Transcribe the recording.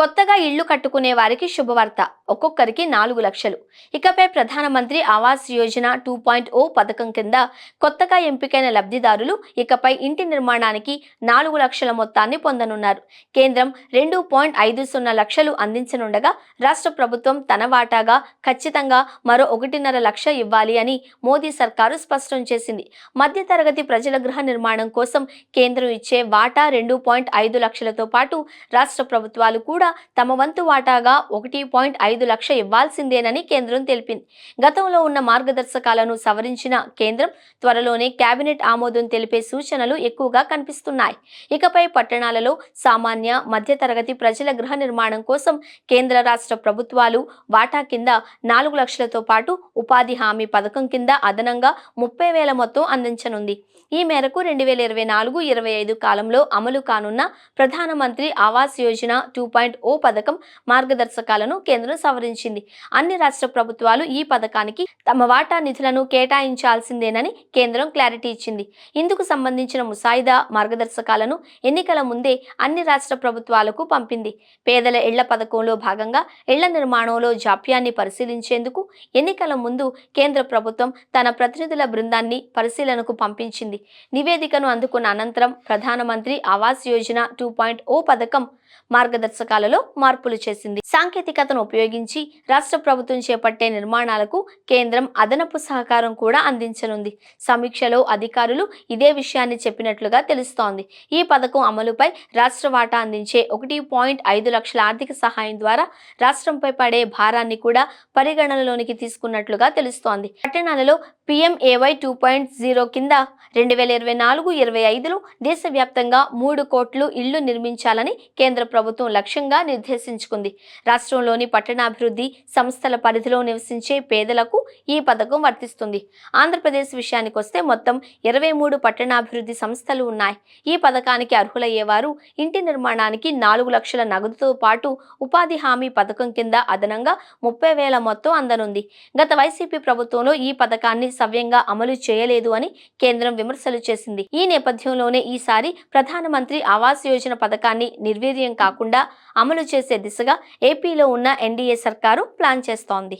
కొత్తగా ఇళ్ళు కట్టుకునే వారికి శుభవార్త. ఒక్కొక్కరికి నాలుగు లక్షలు. ఇకపై Pradhanmantri Awas Yojana two point O పథకం కింద కొత్తగా ఎంపికైన లబ్ధిదారులు ఇకపై ఇంటి నిర్మాణానికి నాలుగు లక్షల మొత్తాన్ని పొందనున్నారు. కేంద్రం రెండు పాయింట్ ఐదు సున్నా లక్షలు అందించనుండగా రాష్ట్ర ప్రభుత్వం తన వాటాగా ఖచ్చితంగా మరో ఒకటిన్నర లక్ష ఇవ్వాలి అని మోదీ సర్కారు స్పష్టం చేసింది. మధ్యతరగతి ప్రజల గృహ నిర్మాణం కోసం కేంద్రం ఇచ్చే వాటా రెండు పాయింట్ ఐదు లక్షలతో పాటు రాష్ట్ర ప్రభుత్వాలు కూడా తమ వంతు వాటాగా ఒకటి పాయింట్ ఐదు లక్ష ఇవ్వాల్సిందేనని కేంద్రం తెలిపింది. గతంలో ఉన్న మార్గదర్శకాలను సవరించిన కేంద్రం త్వరలోనే కేబినెట్ ఆమోదం తెలిపే సూచనలు ఎక్కువగా కనిపిస్తున్నాయి. ఇకపై పట్టణాలలో సామాన్య మధ్యతరగతి ప్రజల గృహ నిర్మాణం కోసం కేంద్ర రాష్ట్ర ప్రభుత్వాలు వాటా కింద నాలుగు లక్షలతో పాటు ఉపాధి హామీ పథకం కింద అదనంగా ముప్పై వేల మొత్తం అందించనుంది. ఈ మేరకు రెండు వేల ఇరవై నాలుగు ఇరవై ఐదు కాలంలో అమలు కానున్న Pradhanmantri Awas Yojana two point O పథకం మార్గదర్శకాలను కేంద్రం సవరించింది. అన్ని రాష్ట్ర ప్రభుత్వాలు ఈ పథకానికి తమ వాటా నిధులను కేటాయించాల్సిందేనని కేంద్రం క్లారిటీ ఇచ్చింది. ఇందుకు సంబంధించిన ముసాయిదా మార్గదర్శకాలను ఎన్నికల ముందే అన్ని రాష్ట్ర ప్రభుత్వాలకు పంపింది. పేదల ఇళ్ళ పథకంలో భాగంగా ఇళ్ళ నిర్మాణంలో జాప్యాన్ని పరిశీలించేందుకు ఎన్నికల ముందు కేంద్ర ప్రభుత్వం తన ప్రతినిధుల బృందాన్ని పరిశీలనకు పంపించింది. నివేదికను అందుకున్న అనంతరం Pradhanmantri Awas Yojana two point O పథకం మార్గదర్శకాలలో మార్పులు చేసింది. సాంకేతికతను ఉపయోగించి రాష్ట్ర ప్రభుత్వం చేపట్టే నిర్మాణాలకు కేంద్రం అదనపు సహకారం కూడా అందించనుంది. సమీక్షలో అధికారులు ఇదే విషయాన్ని చెప్పినట్లుగా తెలుస్తోంది. ఈ పథకం అమలుపై రాష్ట్ర వాటా అందించే ఒకటి పాయింట్ ఐదు లక్షల ఆర్థిక సహాయం ద్వారా రాష్ట్రంపై పడే భారాన్ని కూడా పరిగణనలోనికి తీసుకున్నట్లుగా తెలుస్తోంది. పట్టణాలలో పిఎంఏవై టూ పాయింట్ జీరో కింద రెండు వేల ఇరవై నాలుగు ఇరవై ఐదులో దేశవ్యాప్తంగా మూడు కోట్లు ఇళ్ళు నిర్మించాలని కేంద్ర ప్రభుత్వం లక్ష్యంగా నిర్దేశించుకుంది. రాష్ట్రంలోని పట్టణాభివృద్ధి సంస్థల పరిధిలో నివసించే పేదలకు ఈ పథకం వర్తిస్తుంది. ఆంధ్రప్రదేశ్ విషయానికి వస్తే మొత్తం ఇరవై మూడు పట్టణాభివృద్ధి సంస్థలు ఉన్నాయి. ఈ పథకానికి అర్హులయ్యేవారు ఇంటి నిర్మాణానికి నాలుగు లక్షల నగదుతో పాటు ఉపాధి హామీ పథకం కింద అదనంగా ముప్పై వేల మొత్తం అందనుంది. గత వైసీపీ ప్రభుత్వంలో ఈ పథకాన్ని సవ్యంగా అమలు చేయలేదు అని కేంద్రం విమర్శలు చేసింది. ఈ నేపథ్యంలోనే ఈసారి ప్రధానమంత్రి ఆవాస్ యోజన పథకాన్ని నిర్వీర్యం కాకుండా అమలు చేసే దిశగా ఏపీలో ఉన్న ఎన్డీఏ సర్కారు ప్లాన్ చేస్తోంది.